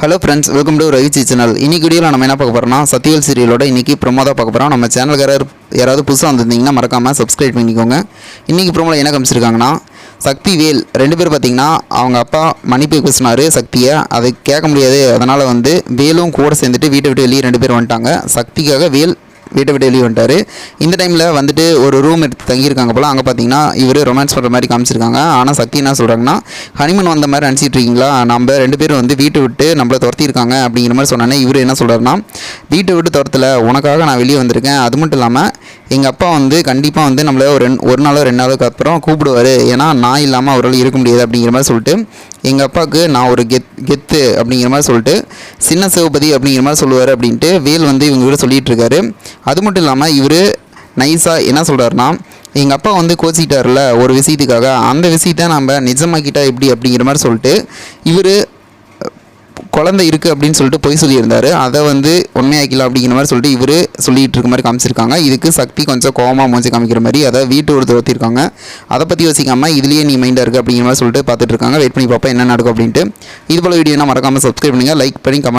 Hello friends welcome to Ravichi channel இன்னைக்கு வீடியோவில் நம்ம என்ன பார்க்க போகிறோம்னா சத்தியல் சீரியலோட இன்னைக்கு ப்ரொமோதான் பார்க்க போகிறோம் நம்ம சேனலுக்கு யாராவது புதுசாக வந்திருந்தீங்கன்னா மறக்காமல் சப்ஸ்கிரைப் பண்ணிக்கோங்க. இன்னைக்கு ப்ரோமோவில் என்ன காமிச்சிருக்காங்கன்னா சக்தி வேல். ரெண்டு பேரும் பார்த்தீங்கன்னா அவங்க அப்பா மன்னிப்பு பேசினாரு சக்தியை. அதை கேட்க முடியாது. அதனால் வந்து வேலும் கூட சேர்ந்துட்டு வீட்டை விட்டு வெளியே ரெண்டு பேர் வந்துட்டாங்க. சக்திக்காக வேல் வீட்டை விட்டு வெளியே வந்துட்டார். இந்த டைமில் வந்துட்டு ஒரு ரூம் எடுத்து தங்கியிருக்காங்க போல். அங்கே பார்த்தீங்கன்னா இவர் ரொமான்ஸ் பண்ணுற மாதிரி காமிச்சிருக்காங்க. ஆனால் சக்தி என்ன சொல்கிறாங்கன்னா ஹனிமன் வந்த மாதிரி நினச்சிட்டு இருக்கீங்களா? நம்ம ரெண்டு பேரும் வந்து வீட்டை விட்டு நம்மளை துரத்திருக்காங்க அப்படிங்கிற மாதிரி சொன்னோன்னே இவர் என்ன சொல்கிறாருன்னா வீட்டை விட்டு துரத்தல. உனக்காக நான் வெளியே வந்திருக்கேன். அது மட்டும் இல்லாமல் எங்கள் அப்பா வந்து கண்டிப்பாக வந்து நம்மள ஒரு ரெண்டு ஒரு நாளோ ரெண்டு நாளுக்கு அப்புறம் கூப்பிடுவார். ஏன்னா நான் இல்லாமல் அவரால் இருக்க முடியாது அப்படிங்கிற மாதிரி சொல்லிட்டு எங்கள் அப்பாவுக்கு நான் ஒரு கெத் கெத்து அப்படிங்கிற மாதிரி சொல்லிட்டு சின்ன சிவபதி அப்படிங்கிற மாதிரி சொல்லுவார் அப்படின்ட்டு வேல் வந்து இவங்க கூட சொல்லிட்டு இருக்காரு. அது மட்டும் இல்லாமல் இவர் நைஸாக என்ன சொல்கிறாருன்னா எங்கள் அப்பா வந்து கோச்சிக்கிட்டார்ல ஒரு விஷயத்துக்காக அந்த விஷயத்த நம்ம நிஜமாக்கிட்டா எப்படி அப்படிங்கிற மாதிரி சொல்லிட்டு இவர் குழந்தை இருக்குது அப்படின்னு சொல்லிட்டு பொய் சொல்லியிருந்தார். அதை வந்து உண்மையாக்கலாம் அப்படிங்கிற மாதிரி சொல்லிட்டு இவர் சொல்லிகிட்டு இருக்க மாதிரி காமிச்சிருக்காங்க. இதுக்கு சக்தி கொஞ்சம் கோவமாக மூஞ்சி காமிக்கிற மாதிரி அதை வீட்டு ஒரு துரத்திருக்காங்க அதை பற்றி யோசிக்காமல் இதுலேயே நீ மைண்டாக இருக்குது அப்படிங்கிற மாதிரி சொல்லிட்டு பார்த்துட்டு இருக்காங்க. வெயிட் பண்ணி பார்ப்போம் என்ன நடக்கும் அப்படின்ட்டு. இது போல் வீடியோனா மறக்காமல் சப்ஸ்கிரைப் பண்ணுங்கள் லைக் பண்ணி கமெண்ட்